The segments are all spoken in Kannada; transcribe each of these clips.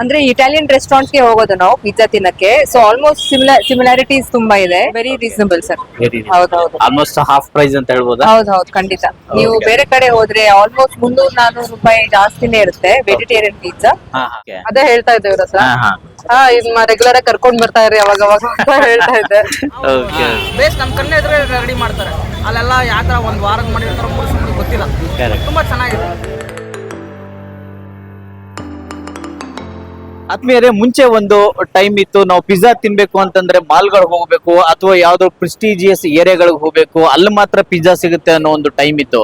ಅಂದ್ರೆ ಇಟಾಲಿಯನ್ ರೆಸ್ಟೋರೆಂಟ್ಗೆ ಹೋಗೋದು ನಾವು ಪಿಜ್ಜಾ ತಿನ್ನಕ್ಕೆ. ಸೊ ಆಲ್ಮೋಸ್ಟ್ ಸಿಮಿಲರ್ ಸಿಮಿಲಾರಿಟೀಸ್ ತುಂಬಾ ಇದೆ. ವೆರಿ ರೀಸನಬಲ್ ಸರ್ ಹೌದೌದು. ಆಲ್ಮೋಸ್ಟ್ ಹಾಫ್ ಪ್ರೈಸ್ ಅಂತ ಹೇಳ್ಬೋದಾ? ಹೌದು ಹೌದು ಖಂಡಿತ. ನೀವು ಬೇರೆ ಕಡೆ ಹೋದ್ರೆ ಆಲ್ಮೋಸ್ಟ್ ಮುನ್ನೂರ್ ನಾನೂರು ರೂಪಾಯಿ ಜಾಸ್ತಿನೇ ಇರುತ್ತೆ ವೆಜಿಟೇರಿಯನ್ ಪಿಜ್ಜಾ ಅದೇ ಹೇಳ್ತಾ ಇದ್ದೇವ್ರ ಸರ್ ಹಾ ಹಾ. ಹಾ ಇದ್ ರೆಗ್ಯುಲರ್ ಆಗಿ ಕರ್ಕೊಂಡ್ ಬರ್ತಾ ಇರಿ ಅವಾಗ ಅವಾಗ ಅಂತ ಹೇಳ್ತಾ ಇದ್ದೆ. ಓಕೆ ಬೇಸ್ ನಮ್ಮ ಕಣ್ಣೆ ಎದುರೇ ರೆಡಿ ಮಾಡ್ತಾರೆ. ಅಲ್ಲೆಲ್ಲ ಯಾವ ತರ ಒಂದ್ ವಾರ ಮಾಡಿರ್ತಾರೋ ಮೂರು ಗೊತ್ತಿಲ್ಲ. ತುಂಬಾ ತುಂಬ ಚೆನ್ನಾಗಿದೆ. ಆದ್ಮೇಲೆ ಮುಂಚೆ ಒಂದು ಟೈಮ್ ಇತ್ತು, ನಾವು ಪಿಜ್ಜಾ ತಿನ್ಬೇಕು ಅಂತಂದ್ರೆ ಮಾಲ್ಗಳಿಗೆ ಹೋಗ್ಬೇಕು, ಅಥವಾ ಯಾವ್ದೋ ಪ್ರೆಸ್ಟೀಜಿಯಸ್ ಏರಿಯಾಗಳಿಗೆ ಹೋಗ್ಬೇಕು, ಅಲ್ಲಿ ಮಾತ್ರ ಪಿಜ್ಜಾ ಸಿಗುತ್ತೆ ಅನ್ನೋ ಒಂದು ಟೈಮ್ ಇತ್ತು.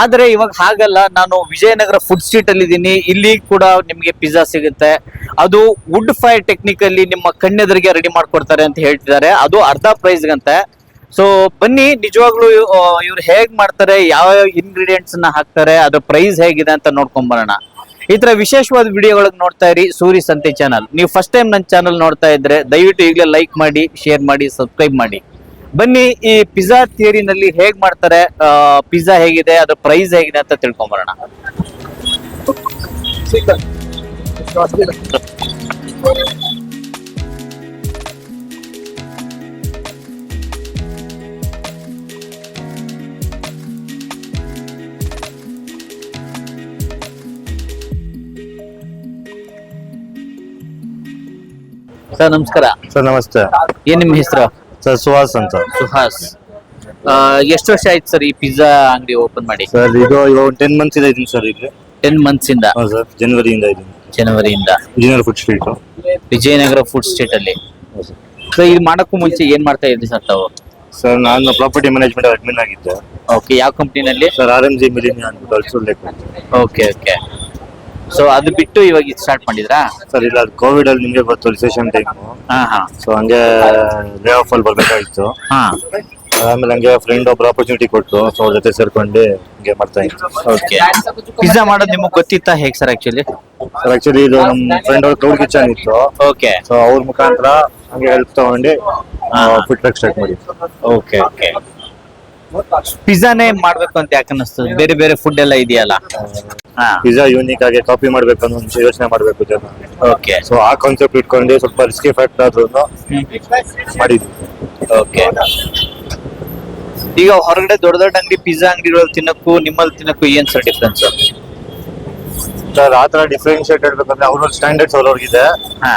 ಆದ್ರೆ ಇವಾಗ ಹಾಗಲ್ಲ, ನಾನು ವಿಜಯನಗರ ಫುಡ್ ಸ್ಟ್ರೀಟ್ ಅಲ್ಲಿ ಇದ್ದೀನಿ, ಇಲ್ಲಿ ಕೂಡ ನಿಮಗೆ ಪಿಜ್ಜಾ ಸಿಗುತ್ತೆ. ಅದು ವುಡ್ ಫೈರ್ ಟೆಕ್ನಿಕ್ ಅಲ್ಲಿ ನಿಮ್ಮ ಕಣ್ಣೆದರಿಗೆ ರೆಡಿ ಮಾಡ್ಕೊಡ್ತಾರೆ ಅಂತ ಹೇಳ್ತಿದ್ದಾರೆ. ಅದು ಅರ್ಧ ಪ್ರೈಸ್ ಗಂತೆ. ಸೊ ಬನ್ನಿ, ನಿಜವಾಗ್ಲೂ ಇವ್ರು ಹೇಗ್ ಮಾಡ್ತಾರೆ, ಯಾವ ಇಂಗ್ರೀಡಿಯೆಂಟ್ಸ್ನ ಹಾಕ್ತಾರೆ, ಅದ್ರ ಪ್ರೈಸ್ ಹೇಗಿದೆ ಅಂತ ನೋಡ್ಕೊಂಡ್ ಬರೋಣ. ಈ ತರ ವಿಶೇಷವಾದ ವಿಡಿಯೋಗಳಿಗೆ ನೋಡ್ತಾ ಇರಿ, ಸೂರಿ ಸಂತೆ ಚಾನಲ್ ನೀವು ಫಸ್ಟ್ ಟೈಮ್ ನನ್ನ ಚಾನಲ್ ನೋಡ್ತಾ ಇದ್ರೆ ದಯವಿಟ್ಟು ಈಗಲೇ ಲೈಕ್ ಮಾಡಿ ಶೇರ್ ಮಾಡಿ ಸಬ್ಸ್ಕ್ರೈಬ್ ಮಾಡಿ. ಬನ್ನಿ, ಈ ಪಿಜ್ಜಾ ಥಿಯರಿನಲ್ಲಿ ಹೇಗ್ ಮಾಡ್ತಾರೆ ಪಿಜ್ಜಾ ಹೇಗಿದೆ, ಅದ್ರ ಪ್ರೈಸ್ ಹೇಗಿದೆ ಅಂತ ತಿಳ್ಕೊಂಬರೋಣ. ಸರ್ ನಮಸ್ಕಾರ. ಸರ್ ನಮಸ್ತೆ. ಏನ್ ನಿಮ್ಮ ಹೆಸರು? ಸರ್ ಸುಹಾಸ್ ಅಂತ. ಸುಹಾಸ್. ಎಷ್ಟು ವರ್ಷ ಆಯ್ತು ಸರ್ ಈ ಪಿಜ್ಜಾ ಅಂಗಡಿ ಓಪನ್ ಮಾಡಿ? ಸರ್ ಇದು ಇವಾಗ ಟೆನ್ ಮಂತ್ಸ್ ಇದೆ ಇದೀನಿ ಸರ್ ಇಲ್ಲಿ. ಟೆನ್ ಮಂತ್ಸ್ ಇಂದ? ಹೌದು ಸರ್ ಜನವರಿಯಿಂದ ಇದೀನಿ. ಜನವರಿಯಿಂದ engineer food street Vijayanagar food street ಅಲ್ಲಿ. ಸರ್. ಇದು ಮಾಡಕ್ಕೂ ಮುಂಚೆ ಏನ್ ಮಾಡ್ತಾ ಇದ್ರಿ ಸರ್ ತಾವು? ಸರ್ ನಾನು ಪ್ರಾಪರ್ಟಿ ಮ್ಯಾನೇಜ್ಮೆಂಟ್ ಅಡ್ಮಿನ್ ಆಗಿದ್ದೆ. ಓಕೆ ಯಾವ ಕಂಪ್ನಿನಲ್ಲಿ ಸರ್ ಆರ್ ಎಂ ಜಿ ಮಿಲಿನಿ ಅಂದ್ಬಿಟ್ಟು ಓಕೆ ಓಕೆ ಸೊ ಅದು ಬಿಟ್ಟು ಇವಾಗ ಇದು ಸ್ಟಾರ್ಟ್ ಮಾಡಿದ್ರಾ? ಸರ್ ಇಲ್ಲ ಅದು ಕೋವಿಡ್ ಅಲ್ಲಿ ನಿಮಗೆ ಗೊತ್ತು ರಿಸೆಷನ್ ಟೈಮ್ ಹಾ ಹಾ. ಸೊ ಹಂಗೆ ಲೇ ಆಫ್ ಅಲ್ಲಿ ಬರ್ಬೇಕಾಗಿತ್ತು. ಹಾ. ಆಮೇಲೆ ಹಂಗೆ ಫ್ರೆಂಡ್ ಒಬ್ರು ಆಪರ್ಚುನಿಟಿ ಕೊಟ್ಟು ಸೊ ಅವ್ರ ಜೊತೆ ಸೇರ್ಕೊಂಡು ಹಿಂಗೆ ಮಾಡ್ತಾ ಇತ್ತು ಓಕೆ ಪಿಜ್ಜಾ ಮಾಡೋದು ನಿಮಗೆ ಗೊತ್ತಿತ್ತಾ ಹೇಗೆ ಸರ್ ಆಕ್ಚುಲಿ ಸರ್ ಆಕ್ಚುಲಿ ಇದು ನಮ್ಮ ಫ್ರೆಂಡ್ ಅವ್ರ ಕ್ಲೌಡ್ ಕಿಚನ್ ಇತ್ತು. ಓಕೆ ಸೊ ಅವ್ರ ಮುಖಾಂತರ ಹಂಗೆ ಹೆಲ್ಪ್ ತಗೊಂಡು ಫುಡ್ ಟ್ರಕ್ ಸ್ಟಾರ್ಟ್ ಮಾಡಿ ಓಕೆ ಓಕೆ ಪಿಜ್ಜಾನೇ ಮಾಡ್ಬೇಕು ಅಂತ ಯಾಕೆ ಅನ್ನಿಸ್ತದೆ? ಬೇರೆ ಬೇರೆ ಫುಡ್ ಎಲ್ಲ ಇದೆಯಲ್ಲ? ಪಿಜ್ಜಾ ಯೂನಿಕ್ ಆಗಿ ಕಾಪಿ ಮಾಡ್ಬೇಕು ಅನ್ನೋ ಒಂದು ಯೋಚನೆ ಮಾಡ್ಬೇಕು ಜನ. ಓಕೆ ಸೊ ಆ ಕಾನ್ಸೆಪ್ಟ್ ಇಟ್ಕೊಂಡು ಸ್ವಲ್ಪ ರಿಸ್ಕಿ ಎಫೆಕ್ಟ್ ಆದ್ರೂ ಮಾಡಿದ್ವಿ. ಓಕೆ ಈಗ ಹೊರಗಡೆ ದೊಡ್ಡ ದೊಡ್ಡ ಅಂಗಡಿ ಪಿಜ್ಜಾ ಅಂಗಡಿಗಳು ತಿನ್ನಕ್ಕೂ ನಿಮ್ಮಲ್ಲಿ ತಿನ್ನಕ್ಕೂ ಏನ್ ಸರ್ ಡಿಫ್ರೆನ್ಸ್ ಸರ್ ಆ ತರ ಡಿಫ್ರೆನ್ಶಿಯೇಟ್ ಹೇಳ್ಬೇಕಂದ್ರೆ ಅವ್ರ ಸ್ಟ್ಯಾಂಡರ್ಡ್ಸ್ ಅವ್ರವ್ರಿಗಿದೆ.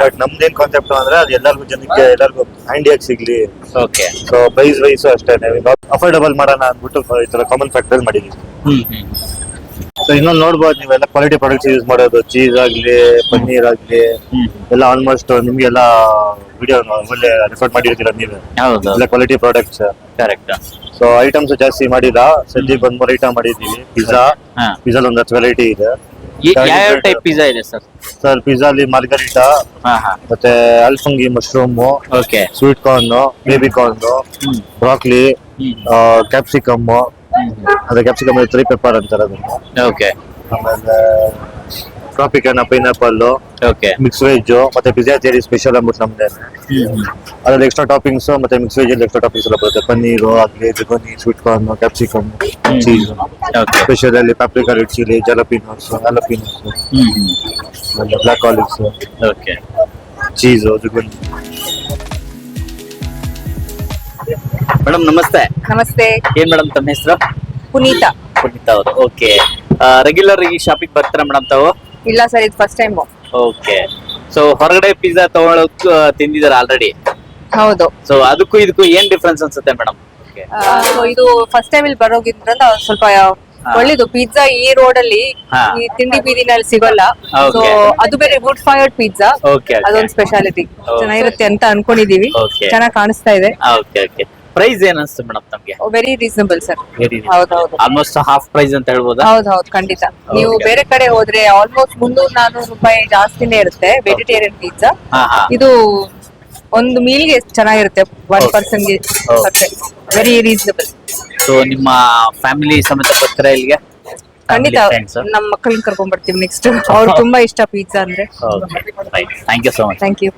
ಬಟ್ ಬಟ್ ನಮ್ದೇನ್ ಕಾನ್ಸೆಪ್ಟ್ ಅಂದ್ರೆ ಅದು ಎಲ್ಲರಿಗೂ ಜನಕ್ಕೆ ಎಲ್ಲರಿಗೂ ಹ್ಯಾಂಡಿಯಾಗಿ ಸಿಗ್ಲಿ. ಓಕೆ ಸೊ ಪ್ರೈಸ್ ವೈಸ್ ಅಷ್ಟೇ ಅಫೋರ್ಡಬಲ್ ಮಾಡೋಣ ಅಂದ್ಬಿಟ್ಟು ಈ ತರ ಕಾಮನ್ ಫ್ಯಾಕ್ಟರ್ ಮಾಡಿದ್ವಿ. ಸೊ ಇನ್ನೊಂದು ನೋಡ್ಬೋದು ನೀವೆಲ್ಲ ಕ್ವಾಲಿಟಿ ಪ್ರಾಡಕ್ಟ್ಸ್ ಯೂಸ್ ಮಾಡೋದು ಚೀಸ್ ಆಗ್ಲಿ ಪನ್ನೀರ್ ಆಗ್ಲಿ. ಎಲ್ಲ ಆಲ್ಮೋಸ್ಟ್ ನಿಮ್ಗೆಲ್ಲ ವಿಡಿಯೋ ಒಳ್ಳೆ ರೆಕಾರ್ಡ್ ಮಾಡಿರ್ತೀರ ನೀವೇ? ಹೌದು. ಎಲ್ಲ quality products correct so items ಜಾಸ್ತಿ ಮಾಡಿಲ್ಲ. ಸದ್ಯಕ್ಕೆ ಒಂದ್ ಮೂರು ಐಟಮ್ ಮಾಡಿದೀವಿ ಪಿಜ್ಜಾ ಹಾ. ಪಿಜ್ಜಾ ಒಂದ್ ಹತ್ತು ವೆರೈಟಿ ಇದೆ. ಯಾವ ಟೈಪ್ ಪಿಜ್ಜಾ ಇದೆ ಸರ್ ಸರ್ ಪಿಜ್ಜಾಲಿ ಮಾರ್ಗರಿಟಾ ಹಾ ಹಾ. ಮತ್ತೆ ಅಲ್ಫಂಗಿ mushroom okay sweet corn baby corn broccoli capsicum ಅದೇ ಕ್ಯಾಪ್ಸಿಕಮ್ ತ್ರೀ ಪೆಪ್ಪರ್ ಅಂತಾರೆ ಅದನ್ನ. ಓಕೆ ಆಮೇಲೆ tropicana pineapple okay mix veg ಮತ್ತೆ ಪಿಜ್ಜಾ ಥಿಯರಿ ಸ್ಪೆಷಲ್ ಅಂದ್ಬಿಟ್ಟು ನಮ್ದೆ. ಅದ್ರಲ್ಲಿ ಎಕ್ಸ್ಟ್ರಾ ಟಾಪಿಂಗ್ಸ್ ಮತ್ತೆ ಮಿಕ್ಸ್ ವೆಜ್ ಅಲ್ಲಿ ಎಕ್ಸ್ಟ್ರಾ ಟಾಪಿಂಗ್ಸ್ ಎಲ್ಲ ಬರುತ್ತೆ. ಪನ್ನೀರು ಆಗ್ಲಿ ಜುಗೋನಿ sweet corn capsicum cheese special ಅಲ್ಲಿ paprika red chilli jalapenos jalapenos black olives okay cheese ಜುಗೋನಿ madam ನಮಸ್ತೆ. ನಮಸ್ತೆ. ಏನ್ ಮೇಡಮ್ ತಮ್ಮ ಹೆಸರು? ಪುನೀತಾ. ಪುನೀತಾ ಅವರು. ಓಕೆ. ರೆಗ್ಯುಲರ್ ಈ ಶಾಪಿಂಗ್ ಬರ್ತೀರಾ ಮೇಡಮ್ ತಾವು? ಇಲ್ಲ ಸರ್ ಇದು ಫಸ್ಟ್ ಟೈಮ್ ಓಕೆ. ಸೊ ಹೊರಗಡೆ ಪಿಜ್ಜಾ ತಗೊಳಕ್ ತಿಂದಿದಾರ ಆಲ್ರೆಡಿ ಹೌದು. ಸೊ ಅದಕ್ಕೂ ಇದಕ್ಕೂ ಏನ್ ಡಿಫ್ರೆನ್ಸ್ ಅನ್ಸುತ್ತೆ ಮೇಡಮ್? ಆ, so ಇದು ಫಸ್ಟ್ ಟೈಮ್ ಇಲ್ಲಿ ಬರೋಗಿದ್ರಿಂದ ಸ್ವಲ್ಪ ಒಳ್ಳೇದು. ಪಿಜ್ಜಾ ಈ ರೋಡ್ ಅಲ್ಲಿ ಹಾ. ಈ ತಿಂಡಿ ಬೀದಿನಲ್ಲಿ ಸಿಗೋಲ್ಲ. ಸೊ ಅದು ಬೇರೆ ವುಡ್ ಫೈರ್ಡ್ ಪಿಜ್ಜಾ ಅದೊಂದು ಸ್ಪೆಷಾಲಿಟಿ. ಚೆನ್ನಾಗಿರುತ್ತೆ ಅಂತ ಅನ್ಕೊಂಡಿದೀವಿ. Okay. ಚೆನ್ನಾಗಿ ಕಾಣಿಸ್ತಾ ಇದೆ. Okay okay. ಪ್ರೈಸ್ ಏನ್ ಅನ್ಸುತ್ತೆ ಮೇಡಮ್ ತಮ್ಗೆ? ವೆರಿ ರೀಸನಬಲ್ ಸರ್ ಹೌದೌದು. ಆಲ್ಮೋಸ್ಟ್ ಹಾಫ್ ಪ್ರೈಸ್ ಅಂತ ಹೇಳ್ಬೋದಾ? ಹೌದು ಹೌದು ಖಂಡಿತ. ನೀವು ಬೇರೆ ಕಡೆ ಹೋದ್ರೆ ಆಲ್ಮೋಸ್ಟ್ ಮುನ್ನೂರ್ ನಾನೂರು ರೂಪಾಯಿ ಜಾಸ್ತಿನೇ ಇರುತ್ತೆ ವೆಜಿಟೇರಿಯನ್ ಪಿಜ್ಜಾ ಹಾ ಹಾ. ಇದು ಒಂದು ಮೀಲ್ಗೆ ಚೆನ್ನಾಗಿರುತ್ತೆ? ಒನ್ ಪರ್ಸನ್ಗೆ Okay. ವೆರಿ ರೀಸನಬಲ್ ಸೊ ನಿಮ್ಮ ಫ್ಯಾಮಿಲಿ ಸಮೇತ ಬರ್ತೀರಾ ಇಲ್ಲಿಗೆ? ಖಂಡಿತ. ನಮ್ಮ ಮಕ್ಕಳನ್ನ ಕರ್ಕೊಂಡ್ ಬರ್ತೀವಿ ನೆಕ್ಸ್ಟ್ ಅವ್ರು ತುಂಬಾ ಇಷ್ಟ ಪಿಜ್ಜಾ ಅಂದ್ರೆ. Okay thank you so much thank you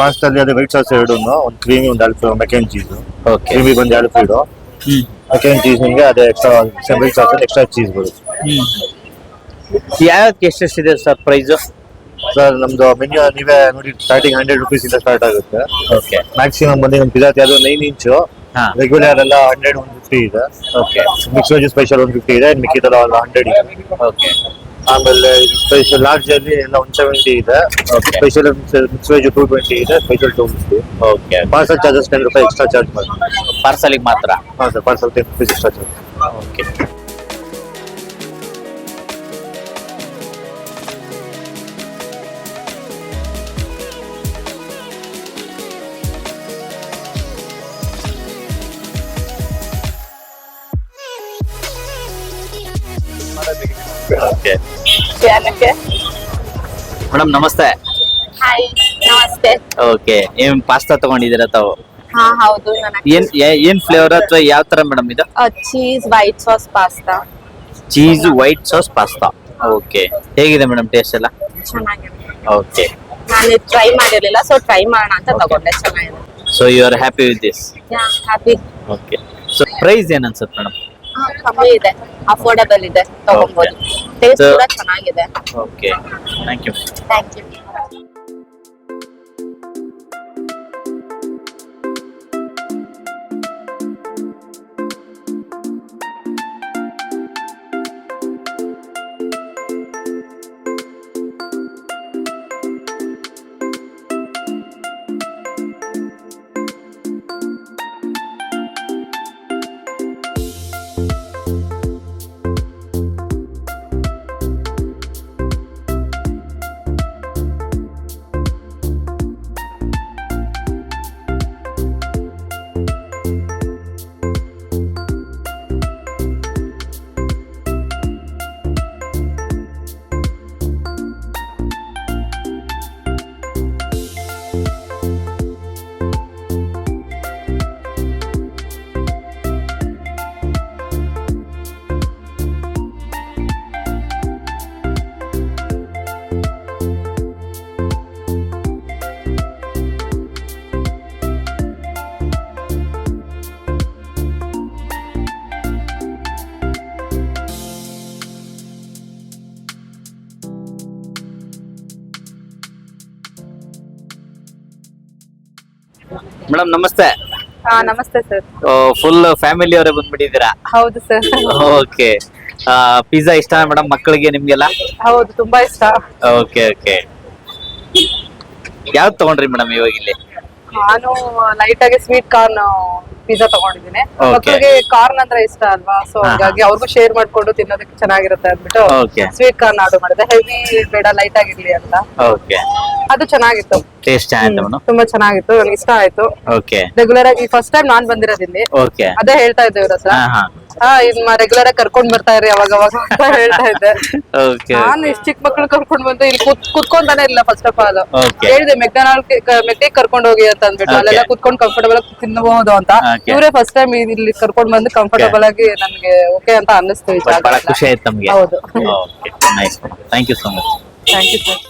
ಪಾಸ್ಟಲ್ಲಿ ಅದೇ ವೈಟ್ ಸಾಸ್ ಎರಡು ಒಂದು ಕ್ರೀಮಿ ಒಂದು ಆಲ್ಫೀಡ್ mac and cheese okay creamy ಒಂದು ಎರಡು ಮೆಕೆನ್ ಚೀಸ್ ನಿಮಗೆ ಅದೇ extra white sauce extra cheese ಬರುತ್ತೆ. ಯಾವ್ಯಾವ್ದಕ್ಕೆ ಎಷ್ಟೆಷ್ಟಿದೆ ಸರ್ ಪ್ರೈಸ್ ಸರ್ ನಮ್ದು ಮೆನ್ಯು ನೀವೇ ನೋಡಿ ಸ್ಟಾರ್ಟಿಂಗ್ ಹಂಡ್ರೆಡ್ ರುಪೀಸ್ ಇಂದ ಸ್ಟಾರ್ಟ್ ಆಗುತ್ತೆ. ಓಕೆ ಮ್ಯಾಕ್ಸಿಮಮ್ ಬಂದು ನಮ್ಮ ಪಿಜಾತಿ ಅದು ನೈನ್ ಇಂಚು ಹಾ. ರೆಗ್ಯುಲರ್ ಎಲ್ಲ ಹಂಡ್ರೆಡ್ ಒನ್ ಫಿಫ್ಟಿ ಇದೆ. Okay mix veg special one fifty ಇದೆ ಮಿಕ್ಕಿದೆಲ್ಲ ಎಲ್ಲ ಹಂಡ್ರೆಡ್ ಇದೆ. ಓಕೆ ಆಮೇಲೆ ಸ್ಪೆಷಲ್ ಲಾರ್ಜ್ ಅಲ್ಲಿ ಎಲ್ಲ ಒನ್ ಸೆವೆಂಟಿ ಇದೆ. Special mix veg two twenty ಇದೆ special two fifty okay parcel charges ten ರೂಪಾಯಿ ಎಕ್ಸ್ಟ್ರಾ ಚಾರ್ಜ್ ಮಾಡ್ತೀವಿ ಪಾರ್ಸಲಿಗೆ ಮಾತ್ರ? ಹಾಂ sir parcel ten rupees extra charge okay okay ಏನಕ್ಕೆ ಮೇಡಮ್ ನಮಸ್ತೆ. ಹಾಯ್ ನಮಸ್ತೆ. ಓಕೆ ಏನ್ ಪಾಸ್ತಾ ತಗೊಂಡಿದ್ದೀರಾ ತಾವು? ಹಾ ಹೌದು ಏನ್ ಏ- ಏನ್ ಫ್ಲೇವರ್ ಅಥವಾ ಯಾವ ತರ ಮೇಡಮ್ ಇದು? Cheese white sauce pasta cheese white sauce pasta okay ಹೇಗಿದೆ ಮೇಡಮ್ ಟೇಸ್ಟ್ ಎಲ್ಲ? ಚೆನ್ನಾಗಿದೆ. ಓಕೆ. ನಾನು ಟ್ರೈ ಮಾಡಿರ್ಲಿಲ್ಲ ಸೊ ಟ್ರೈ ಮಾಡೋಣ ಅಂತ ತಗೊಂಡೆ ಚೆನ್ನಾಗಿದೆ. So you are happy with this happy okay so price ಏನ್ ಅನ್ಸುತ್ತೆ ಮೇಡಮ್? ಕಮ್ಮಿ ಇದೆ ಅಫೋರ್ಡಬಲ್ ಇದೆ ತಗೊಬಹುದು ಟೇಸ್ಟ್ ಕೂಡ ಚೆನ್ನಾಗಿದೆ. Okay thank you thank you madam ನಮಸ್ತೆ. ಹಾ ನಮಸ್ತೆ ಸರ್. ಫುಲ್ ಫ್ಯಾಮಿಲಿ ಅವರೇ ಬಂದ್ಬಿಟ್ಟಿದ್ದೀರಾ? ಹೌದು ಸರ್. ಓಕೆ. ಪಿಜ್ಜಾ ಇಷ್ಟ ಮೇಡಮ್ ಮಕ್ಕಳಿಗೆ ನಿಮ್ಗೆಲ್ಲ? ಹೌದು ತುಂಬಾ ಇಷ್ಟ. Okay okay. ಯಾವ್ದು ತಗೊಂಡ್ರಿ ಮೇಡಮ್ ಇವಾಗ ಇಲ್ಲಿ? ನಾನು ಲೈಟ್ ಆಗಿ ಸ್ವೀಟ್ ಕಾರ್ನ್ ಪಿಜ್ಜಾ ತಗೊಂಡಿದ್ದೀನಿ. ಮಕ್ಕಳಿಗೆ ಕಾರ್ನ್ ಅಂದ್ರೆ ಇಷ್ಟ ಅಲ್ವಾ? ಸೊ. ಹಾಗಾಗಿ ಅವ್ರಿಗೂ ಶೇರ್ ಮಾಡ್ಕೊಂಡು ತಿನ್ನೋದಕ್ಕೆ ಚೆನ್ನಾಗಿರುತ್ತೆ ಅಂದ್ಬಿಟ್ಟು ಸ್ವೀಟ್ ಕಾರ್ನ್ ಆರ್ಡರ್ ಮಾಡಿದೆ. ಹೆವಿ ಬೇಡ ಲೈಟ್ ಆಗಿರ್ಲಿ ಅಂತ. ಅದು ಚೆನ್ನಾಗಿತ್ತು. ಟೇಸ್ಟ್ ತುಂಬಾ ಚೆನ್ನಾಗಿತ್ತು ನನಗೆ ಇಷ್ಟ ಆಯ್ತು. ರೆಗ್ಯುಲರ್ ಆಗಿ ಫಸ್ಟ್ ಟೈಮ್ ನಾನ್ ಬಂದಿರೋದಿಲ್ಲಿ ಅದೇ ಹೇಳ್ತಾ ಇದ್ದೆ ಇವ್ರ ಹತ್ರ. ಹಾ ರೆಗ್ಯುಲರ್ ಆಗಿ ಕರ್ಕೊಂಡ್ ಬರ್ತಾ ಇರಿ ಅವಾಗ ಅವಾಗ ಅಂತ ಹೇಳ್ತಾ ಇದ್ದೆ. ಓಕೆ ನಾನು ಇಷ್ಟ ಚಿಕ್ಕ ಮಕ್ಳು ಕರ್ಕೊಂಡ್ ಬಂದು ಇಲ್ಲಿ ಕುತ್ ಕುತ್ಕೊಂತಾನೆ ಇಲ್ಲ ಫಸ್ಟ್ ಆಫ್ ಆಲ್ Okay. ಹೇಳಿದೆ ಮೆಕ್ಡಾನಲ್ ಮೆಕ್ಡಿಗೆ ಕರ್ಕೊಂಡ್ ಹೋಗಿ ಅಂತ ಅಂದ್ಬಿಟ್ಟು Okay. ಅಲ್ಲೆಲ್ಲ ಕುತ್ಕೊಂಡ್ ಕಂಫರ್ಟಬಲ್ ಆಗಿ ತಿನ್ನಬಹುದು ಅಂತ. Okay. ಇವರೇ ಫಸ್ಟ್ ಟೈಮ್ ಇಲ್ಲಿ ಕರ್ಕೊಂಡ್ ಬಂದು ಕಂಫರ್ಟಬಲ್ ಆಗಿ ನನ್ಗೆ ಓಕೆ ಅಂತ ಅನ್ನಿಸ್ತು ಈ ಜಾಗ ಬಹಳ ಖುಷಿ ಆಯ್ತು ನಮ್ಗೆ. ಹೌದು. Okay nice thank you so much thank you sir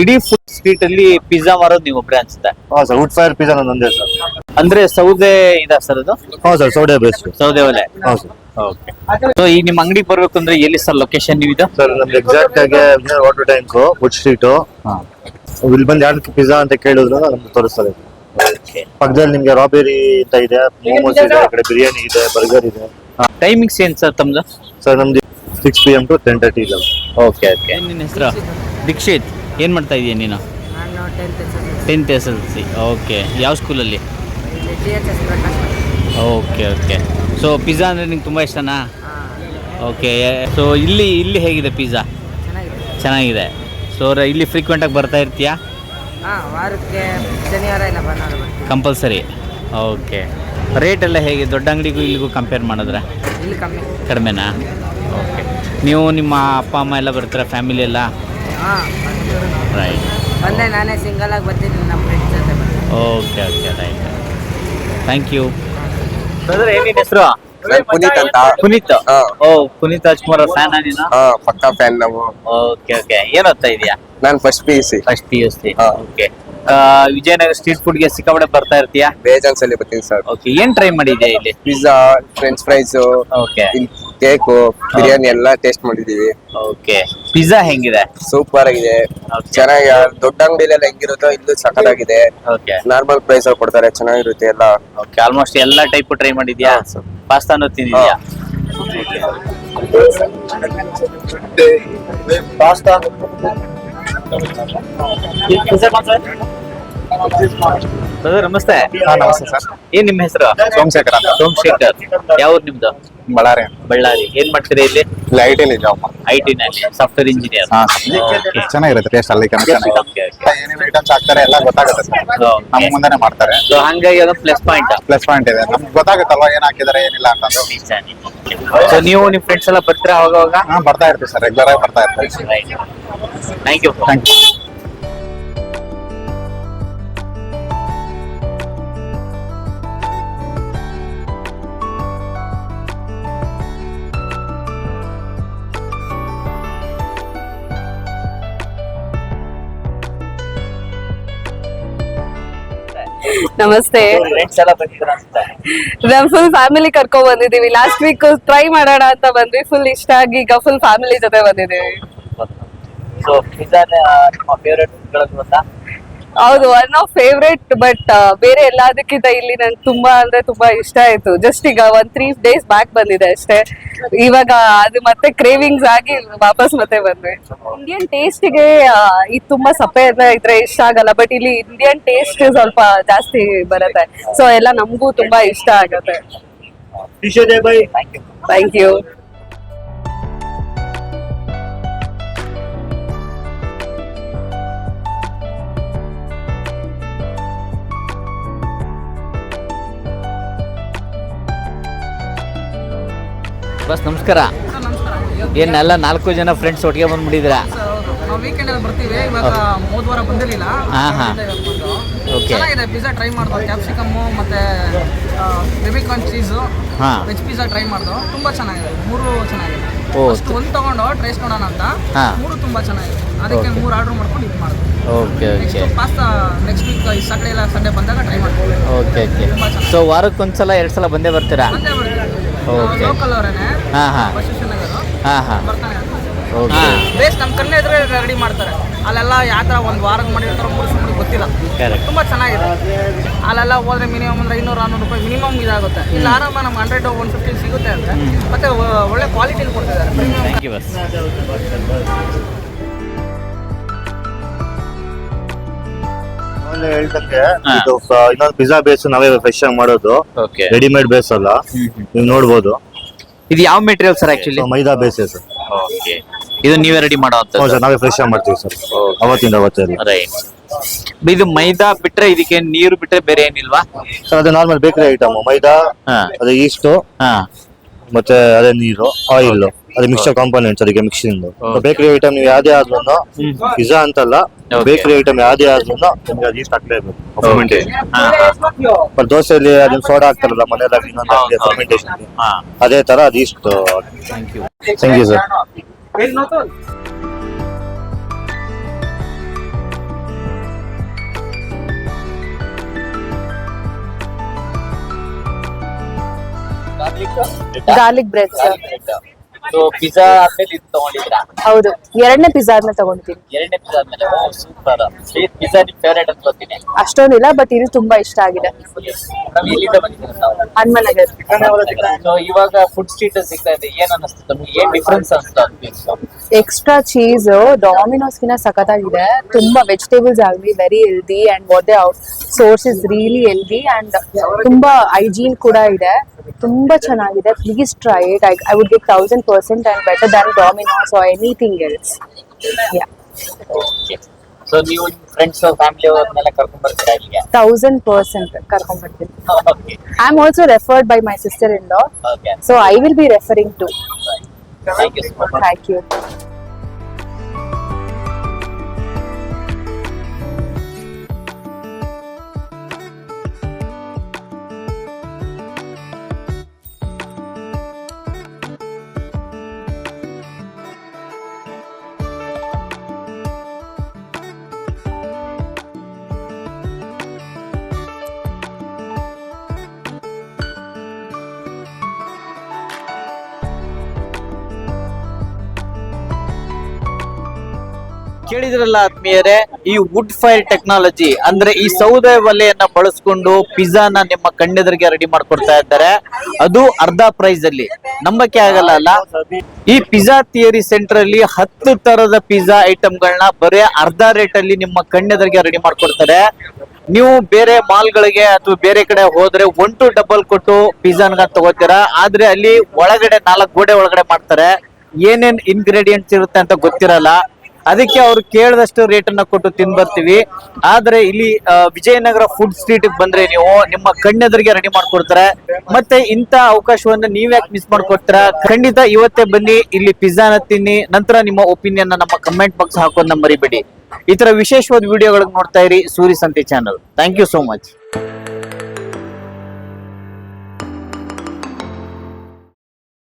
ಇಡೀ ಫುಡ್ ಸ್ಟ್ರೀಟ್ ಅಲ್ಲಿ ಪಿಜ್ಜಾ ಮಾರೋದು ನೀವು ಒಬ್ರೇ ಅನ್ಸುತ್ತೆ? ಹಾಂ ಸರ್ ವುಡ್ ಫೈರ್ ಪಿಜ್ಜಾ ನಂದೇ ಸರ್ ಅಂದ್ರೆ ಸೌದೆ ಇದ ಸರ್ ಅದು? ಹಾಂ ಸರ್ ಸೌದೆ ಬೆಸ್ಟ್ ಸೌದೆ ಒಲೆ? ಹಾಂ ಸರ್ ಓಕೆ ಸೊ ಈಗ ನಿಮ್ಮ ಅಂಗಡಿ ಬರ್ಬೇಕು ಅಂದ್ರೆ ಎಲ್ಲಿ ಸರ್ ಲೊಕೇಶನ್ ನೀವು ಇದು? ಸರ್ ನಮ್ದು ಎಕ್ಸಾಕ್ಟ್ ಆಗಿ ವಾಟರ್ ಟ್ಯಾಂಕ್ ವುಡ್ ಸ್ಟ್ರೀಟು ಇಲ್ಲಿ ಬಂದು ಯಾರು ಪಿಜ್ಜಾ ಅಂತ ಕೇಳಿದ್ರು ನಮ್ಗೆ ತೋರಿಸ್ತಾರೆ. ಪಕ್ಕದಲ್ಲಿ ನಿಮ್ಗೆ ರಾಬೆರಿ ಅಂತ ಇದೆ ಮೋಮೋಸ್ ಇದೆ ಆ ಕಡೆ ಬಿರಿಯಾನಿ ಇದೆ ಬರ್ಗರ್ ಇದೆ. ಟೈಮಿಂಗ್ಸ್ ಏನ್ ಸರ್ ತಮ್ದು? ಸರ್ ನಮ್ದು six P M to ten thirty ಇದೆ ಓಕೆ ಓಕೆ ನಿನ್ನ ಹೆಸರು? ದೀಕ್ಷಿತ್. ಏನು ಮಾಡ್ತಾ ಇದೀಯ ನೀನು? ನಾನು tenth tenth S L C okay ಯಾವ ಸ್ಕೂಲಲ್ಲಿ G H S Prakash okay okay so pizza ಅಂದರೆ ನಿಂಗೆ ತುಂಬ ಇಷ್ಟನಾ? ಓಕೆ ಸೊ ಇಲ್ಲಿ ಇಲ್ಲಿ ಹೇಗಿದೆ ಪಿಜ್ಜಾ ಚೆನ್ನಾಗಿದೆ. ಚೆನ್ನಾಗಿದೆ. ಸೊ ಇಲ್ಲಿ ಫ್ರೀಕ್ವೆಂಟಾಗಿ ಬರ್ತಾ ಇರ್ತೀಯಾ? ಹಾಂ ವಾರಕ್ಕೆ ಶನಿವಾರ ಇಲ್ಲ ಭಾನುವಾರ ಬರ್ತೀವಿ ಕಂಪಲ್ಸರಿ ಓಕೆ ರೇಟ್ ಎಲ್ಲ ಹೇಗೆ? ದೊಡ್ಡ ಅಂಗಡಿಗೂ ಇಲ್ಲಿಗೂ ಕಂಪೇರ್ ಮಾಡಿದ್ರೆ? ಇಲ್ಲಿ ಕಮ್ಮಿ. ಕಡಿಮೆನಾ? ಓಕೆ ನೀವು ನಿಮ್ಮ ಅಪ್ಪ ಅಮ್ಮ ಎಲ್ಲ ಬರ್ತೀರಾ? ಫ್ಯಾಮಿಲಿ ಎಲ್ಲ? ಹಾಂ ರೈಟ್ ಬಂದೆ ನಾನೇ ಸಿಂಗಲ್ ಆಗಿ ಬರ್ತೀನಿ ನಮ್ಮ ಫ್ರೆಂಡ್ಸ್ ಜೊತೆ okay okay right thank you ಏನಿದೆ ಹೆಸರು? ಪುನೀತ್ ಅಂತ. ಪುನೀತ್? ಹಾ. ಓ ಪುನೀತ್ ರಾಜ್ಕುಮಾರ್ ಫ್ಯಾನ್ ನೀನು? ಹಾ ಪಕ್ಕಾ ಫ್ಯಾನ್ ನಾವು. ಓಕೆ ಓಕೆ ಏನ್ ಓದ್ತಾ ಇದೀಯಾ? ನಾನು first P U C first P U C ಹಾ. ಓಕೆ ವಿಜಯನಗರ ಸ್ಟ್ರೀಟ್ ಫುಡ್ಗೆ ಸಿಕ್ಕಾಪಟ್ಟೆ ಬರ್ತಾ ಇರ್ತೀಯಾ? ಬೇಜಾನ್ಸ್ ಅಲ್ಲಿ ಬರ್ತೀನಿ ಸರ್. ಓಕೆ ಏನ್ ಟ್ರೈ ಮಾಡಿದ್ಯಾ ಇಲ್ಲಿ? Pizza French fries okay cake biryani ಎಲ್ಲ ಟೇಸ್ಟ್ ಮಾಡಿದೀವಿ ಓಕೆ ಪಿಜ್ಜಾ ಹೆಂಗಿದೆ? ಸೂಪರ್ ಆಗಿದೆ. ಚೆನ್ನಾಗಿ ದೊಡ್ಡ ಅಂಗಡಿಲೆಲ್ಲ ಹೆಂಗಿರುತ್ತೋ ಇಲ್ಲೂ ಸಖತ್ತಾಗಿದೆ. ಓಕೆ ನಾರ್ಮಲ್ ಪ್ರೈಸ್ ಅಲ್ಲಿ ಕೊಡ್ತಾರೆ ಚೆನ್ನಾಗಿರುತ್ತೆ ಎಲ್ಲ. ಓಕೆ ಆಲ್ಮೋಸ್ಟ್ ಎಲ್ಲ ಟೈಪ್ ಟ್ರೈ ಮಾಡಿದ್ಯಾ. ಪಾಸ್ತಾನು ತಿಂದಿದ್ಯಾ? ಪಾಸ್ತಾ साहेब ಬ್ರದರ್ ನಮಸ್ತೆ. ನಮಸ್ತೆ ಸರ್. ಏನ್ ನಿಮ್ಮ ಹೆಸರು? ಸೋಮಶೇಖರ್ ಅಂತ. ಸೋಮಶೇಖರ್. ಯಾವ ನಿಮ್ದು? ಬಳ್ಳಾರಿ. ಬಳ್ಳಾರಿ. ಏನ್ ಮಾಡ್ತೀರಿ ಇಲ್ಲಿ? ಇಲ್ಲಿ ಜಾಬ್ ಐ ಟಿ ನಲ್ಲಿ. ಸಾಫ್ಟ್ವೇರ್ ಇಂಜಿನಿಯರ್ ಚೆನ್ನಾಗಿರುತ್ತೆ ಟೇಸ್ಟ್ ಅಲ್ಲಿ ಏನೇನು ಐಟಮ್ಸ್ ಹಾಕ್ತಾರೆ ಎಲ್ಲ ಗೊತ್ತಾಗುತ್ತೆ ಸರ್. ನಮ್ಮ ಮುಂದೆನೆ ಮಾಡ್ತಾರೆ. ಸೊ ಹಂಗಾಗಿ ಅದೊಂದು ಪ್ಲಸ್ ಪಾಯಿಂಟ್ ಪ್ಲಸ್ ಪಾಯಿಂಟ್ ಇದೆ. ನಮ್ಗೆ ಗೊತ್ತಾಗುತ್ತಲ್ವಾ ಏನ್ ಹಾಕಿದ್ದಾರೆ ಏನಿಲ್ಲ ಅಂತ. ಸೊ ನೀವು ನಿಮ್ ಫ್ರೆಂಡ್ಸ್ ಎಲ್ಲ ಬರ್ತೀರಾ ಅವಾಗ ಅವಾಗ ಹಾ ಬರ್ತಾ ಇರ್ತೀವಿ ಸರ್. ರೆಗ್ಯುಲರ್ ಆಗಿ ಬರ್ತಾ ಇರ್ತೀವಿ. ಥ್ಯಾಂಕ್ ಯು ಥ್ಯಾಂಕ್ ಯು ನಮಸ್ತೆ. ನಮ್ ಫುಲ್ ಫ್ಯಾಮಿಲಿ ಕರ್ಕೊಂಡ್ ಬಂದಿದೀವಿ. ಲಾಸ್ಟ್ ವೀಕ್ ಟ್ರೈ ಮಾಡೋಣ ಅಂತ ಬಂದ್ವಿ. ಫುಲ್ ಇಷ್ಟ ಆಗಿ ಈಗ ಫುಲ್ ಫ್ಯಾಮಿಲಿ ಜೊತೆ ಬಂದಿದೀವಿ. ಸೊ ಪಿಜ್ಜಾ ನಿಮ್ಮ ಫೇವರೇಟ್ ಗೊತ್ತಾ ಹೌದು ಒನ್ ಆಫ್ ಫೇವ್ರೇಟ್ ಬಟ್ ಬೇರೆ ಎಲ್ಲದಕ್ಕಿಂತ ಇಲ್ಲಿ ನಂಗೆ ತುಂಬಾ ಅಂದ್ರೆ ತುಂಬಾ ಇಷ್ಟ ಆಯ್ತು. ಜಸ್ಟ್ ಈಗ ಒಂದ್ ತ್ರೀ ಡೇಸ್ ಬ್ಯಾಕ್ ಬಂದಿದೆ ಅಷ್ಟೇ. ಇವಾಗ ಅದು ಮತ್ತೆ ಕ್ರೇವಿಂಗ್ಸ್ ಆಗಿ ವಾಪಸ್ ಮತ್ತೆ ಬಂದ್ವಿ ಇಂಡಿಯನ್ ಟೇಸ್ಟ್ಗೆ ಇದು ತುಂಬಾ ಸಪ್ಪೆ ಇದ್ರೆ ಇಷ್ಟ ಆಗಲ್ಲ ಬಟ್ ಇಲ್ಲಿ ಇಂಡಿಯನ್ ಟೇಸ್ಟ್ ಸ್ವಲ್ಪ ಜಾಸ್ತಿ ಬರುತ್ತೆ. ಸೊ ಎಲ್ಲ ನಮಗೂ ತುಂಬಾ ಇಷ್ಟ ಆಗುತ್ತೆ. ಥ್ಯಾಂಕ್ ಯು ಬಸ್ ನಮಸ್ಕಾರ. ಏನೆಲ್ಲ ನಾಲ್ಕು ಜನ ಫ್ರೆಂಡ್ಸ್ ಒಟ್ಟಿಗೆ ಬಂದ್ಬಿಟ್ಟಿದ್ದೀರಾ ಹೌದು ವೀಕೆಂಡ್ ಅಲ್ಲಿ ಬರ್ತೀವಿ. ಇವಾಗ ವಾರ ಬಂದಿರಲಿಲ್ಲ. ಹಾ, ಹಾ. Okay. ಚೆನ್ನಾಗಿದೆ ಪಿಜ್ಜಾ ಟ್ರೈ ಮಾಡ್ದೋ. ಕ್ಯಾಪ್ಸಿಕಮ್ಮು ಮತ್ತೆ ಬೆಬಿಕಾರ್ನ್ ಚೀಸು ಹಾ. ವೆಜ್ ಪಿಜ್ಜಾ ಟ್ರೈ ಮಾಡ್ದೋ. ತುಂಬಾ ಚೆನ್ನಾಗಿದೆ. ಮೂರು ಚೆನ್ನಾಗಿದೆ. ಫಸ್ಟ್ ಒಂದು ತಗೊಂಡು ಟ್ರೈಸ್ ನೋಡೋಣ ಅಂತ. ಮೂರು ತುಂಬಾ ಚೆನ್ನಾಗಿದೆ. ಅದಕ್ಕೆ ಮೂರು ಆರ್ಡರ್ ಮಾಡ್ಕೊಂಡು ಇದು ಮಾಡಿದ್ವಿ okay okay. Pasta next week ಈ ಸಾಟರ್ಡೆ ಇಲ್ಲ ಸಂಡೇ ಬಂದಾಗ ಟ್ರೈ ಮಾಡ್ತೀವಿ. Okay okay. ಸೊ ವಾರಕ್ಕೊಂದ್ಸಲ ಎರಡು ಸಲ ಬಂದೇ ಬರ್ತೀರಾ? ಬಂದೇ ಬರ್ತೀವಿ. Okay. ಲೋಕಲ್ ಅವರೇನೆ. ಹಾ, ಹಾ. ಹಾಂ ಹಾಂ. ಓಕೆ. ಬೇಸ್ ನಮ್ಮ ಕಣ್ಣೆ ಎದುರೇ ರೆಡಿ ಮಾಡ್ತಾರೆ. ಅಲ್ಲೆಲ್ಲ ಯಾವ ಥರ ಒಂದು ವಾರಕ್ಕೆ ಮಾಡಿರ್ತಾರೆ ಮೂರು ಸುಮ್ಮನೆ ಗೊತ್ತಿಲ್ಲ. ಕರೆಕ್ಟ್ ತುಂಬ ಚೆನ್ನಾಗಿದೆ. ಅಲ್ಲೆಲ್ಲ ಹೋದ್ರೆ ಮಿನಿಮಮ್ ಅಂದ್ರೆ ಐನೂರು ನಾನ್ನೂರು ರೂಪಾಯಿ ಮಿನಿಮಮ್ ಇದಾಗುತ್ತೆ. ಇಲ್ಲಿ ಆರಾಮ ನಮ್ಗೆ ಹಂಡ್ರೆಡ್ ಒನ್ ಫಿಫ್ಟಿ ಸಿಗುತ್ತೆ ಅಂದರೆ ಮತ್ತೆ ಒಳ್ಳೆ ಕ್ವಾಲಿಟಿಲಿ ಕೊಡ್ತಿದ್ದಾರೆ. ಪ್ರೀಮಿಯಂ ಥ್ಯಾಂಕ್ ಯು ಬಸ್ ಹಾ. ಇದು ಫ- ಇನ್ನೊಂದು ಪಿಜ್ಜಾ ಬೇಸ್ ನಾವೇ ಫ್ರೆಶ್ ಆಗಿ ಮಾಡೋದು. ಓಕೆ ರೆಡಿಮೇಡ್ ಬೇಸ್ ಅಲ್ಲ. ನೀವು ನೋಡ್ಬೋದು. ಇದು ಯಾವ material sir actually So, maida base sir okay ಇದು ನೀವೇ ರೆಡಿ ಮಾಡೋ ಹೌದು ಸರ್ ನಾವೇ ಫ್ರೆಶ್ ಆಗಿ ಮಾಡ್ತೀವಿ ಸರ್ ಅವತ್ತಿಂದ ಅವತ್ತೇ ರೈಟ್ ಇದು ಮೈದಾ ಬಿಟ್ರೆ ಇದಕ್ಕೆ ನೀರು ಬಿಟ್ರೆ ಬೇರೆ ಏನಿಲ್ವಾ? ಸರ್ ಅದು ನಾರ್ಮಲ್ ಬೇಕರಿ ಐಟಮ್ ಮೈದಾ ಹಾ. ಅದೇ ಈಸ್ಟು ಹಾ. ಮತ್ತೆ ಅದೇ ನೀರು ಆಯಿಲ್ ಅದೇ ಮಿಕ್ಸ್ಚರ್ ಕಾಂಪೋನೆಂಟ್ಸ್ ಅದಕ್ಕೆ ಮಿಕ್ಸಿಂಗ್ ಬೇಕರಿ ಐಟಮ್ ನೀವು ಯಾವ್ದೇ ಆದ್ರೂ ಪಿಜ್ಜಾ ಅಂತಲ್ಲ. ಬೇಕರಿ ಐಟಮ್ ಯಾವ್ದೇ ಆದ್ರೂ ನಿಮ್ಗೆ ಅದು ಈಸ್ಟ್ ಹಾಕ್ಲೇಬೇಕು ಫರ್ಮೆಂಟೇಷನ್ ಹಾ ಬಟ್ ದೋಸೆಯಲ್ಲಿ ಅದನ್ನ ಸೋಡಾ ಹಾಕ್ತಾರಲ್ಲ ಮನೆಯಲ್ಲಿ ಇನ್ನೊಂದು ಹೌದು, ಹೌದು. ಫರ್ಮೆಂಟೇಷನ್ ಹಾ. ಅದೇ ತರ ಅದು yeast thank you thank you sir garlic bread sir so pizza ಆದ್ಮೇಲೆ ಇದು ತಗೊಂಡಿದ್ದೀರಾ? ಹೌದು. ಎರಡನೇ ಪಿಜ್ಜಾ ಆದ್ಮೇಲೆ ತಗೊಂಡಿದ್ದೀನಿ. ಎರಡನೇ ಪಿಜ್ಜಾ ಆದ್ಮೇಲೆ ಸೂಪರ್ ಪಿಜ್ಜಾ ನಿಮ್ ಫೇವರೇಟ್ ಅಂತ ಗೊತ್ತೀನಿ. ಅಷ್ಟೊಂದಿಲ್ಲ ಬಟ್ ಇದು ತುಂಬಾ ಇಷ್ಟ ಆಗಿದೆ. ಹನುಮನಗರ್. ಇವಾಗ ಫುಡ್ ಸ್ಟ್ರೀಟ್ ಸಿಗ್ತಾ ಇದೆ. ಏನ್ ಅನಿಸ್ತು ನಮ್ಗೆ ಏನ್ ಡಿಫ್ರೆನ್ಸ್ ಅನ್ಸ್ತಾ ಎಕ್ಸ್ಟ್ರಾ ಚೀಸ್ ಡಾಮಿನೋಸ್ ಗಿನ ಸಖತ್ತಾಗಿದೆ. ತುಂಬಾ ವೆಜಿಟೇಬಲ್ಸ್ ಆಗಲಿ very healthy and what they source is really healthy and ತುಂಬಾ ಹೈಜೀನ್ ಕೂಡ ಇದೆ. ತುಂಬಾ ಚೆನ್ನಾಗಿದೆ. Please try it I I would give thousand percent and better than Domino's or anything else yeah so ನೀವು ಫ್ರೆಂಡ್ಸ್ ಫ್ಯಾಮಿಲಿ ಅವ್ರನ್ನೆಲ್ಲ ಕರ್ಕೊಂಡ್ ಬರ್ತೀರಾ ಇಲ್ಲಿಗೆ thousand percent ಕರ್ಕೊಂಡ್ಬರ್ತೀನಿ okay I am also referred by my sister in law okay so I will be referring to thank you so much thank you ಕೇಳಿದ್ರಲ್ಲ ಆತ್ಮೀಯರೇ, ಈ ವುಡ್ ಫೈರ್ ಟೆಕ್ನಾಲಜಿ ಅಂದ್ರೆ ಈ ಸೌದೆ ಒಲೆಯನ್ನ ಬಳಸ್ಕೊಂಡು ಪಿಜ್ಜಾನ ನಿಮ್ಮ ಕಣ್ಣೆದರಿಗೆ ರೆಡಿ ಮಾಡ್ಕೊಡ್ತಾ ಇದ್ದಾರೆ. ಅದು ಅರ್ಧ ಪ್ರೈಸ್ ಅಲ್ಲಿ. ನಂಬಕ್ಕೆ ಆಗಲ್ಲ ಅಲ್ಲ? ಈ ಪಿಜ್ಜಾ ಥಿಯರಿ ಸೆಂಟರ್ ಅಲ್ಲಿ ಹತ್ತು ತರದ ಪಿಜ್ಜಾ ಐಟಮ್ಗಳನ್ನ ಬರೀ ಅರ್ಧ ರೇಟ್ ಅಲ್ಲಿ ನಿಮ್ಮ ಕಣ್ಣೆದರಿಗೆ ರೆಡಿ ಮಾಡ್ಕೊಡ್ತಾರೆ. ನೀವು ಬೇರೆ ಮಾಲ್ಗಳಿಗೆ ಅಥವಾ ಬೇರೆ ಕಡೆ ಹೋದ್ರೆ ಒನ್ ಟು ಡಬಲ್ ಕೊಟ್ಟು ಪಿಜ್ಜಾನ ತಗೋತೀರಾ? ಆದ್ರೆ ಅಲ್ಲಿ ಒಳಗಡೆ ನಾಲ್ಕು ಗೋಡೆ ಒಳಗಡೆ ಮಾಡ್ತಾರೆ. ಏನೇನ್ ಇಂಗ್ರೀಡಿಯೆಂಟ್ಸ್ ಇರುತ್ತೆ ಅಂತ ಗೊತ್ತಿರಲ್ಲ. ಅದಕ್ಕೆ ಅವ್ರು ಕೇಳಿದಷ್ಟು ರೇಟ್ ಅನ್ನ ಕೊಟ್ಟು ತಿನ್ ಬರ್ತೀವಿ ಆದ್ರೆ ಇಲ್ಲಿ ವಿಜಯನಗರ ಫುಡ್ ಸ್ಟ್ರೀಟ್ ಬಂದ್ರೆ ನೀವು ನಿಮ್ಮ ಕಣ್ಣೆದರಿಗೆ ರೆಡಿ ಮಾಡ್ಕೊಡ್ತಾರೆ. ಮತ್ತೆ ಇಂತ ಅವಕಾಶವನ್ನ ನೀವ್ ಯಾಕೆ ಮಿಸ್ ಮಾಡ್ಕೊಡ್ತೀರಾ? ಖಂಡಿತ ಇವತ್ತೇ ಬನ್ನಿ, ಇಲ್ಲಿ ಪಿಜ್ಜಾನ ತಿನ್ನಿ, ನಂತರ ನಿಮ್ಮ ಒಪಿನಿಯನ್ ನಮ್ಮ ಕಮೆಂಟ್ ಬಾಕ್ಸ್ ಹಾಕೋದನ್ನ ಮರಿಬೇಡಿ. ಈ ತರ ವಿಶೇಷವಾದ ವಿಡಿಯೋಗಳಿಗೆ ನೋಡ್ತಾ ಇರಿ Suri Santhe channel thank you so much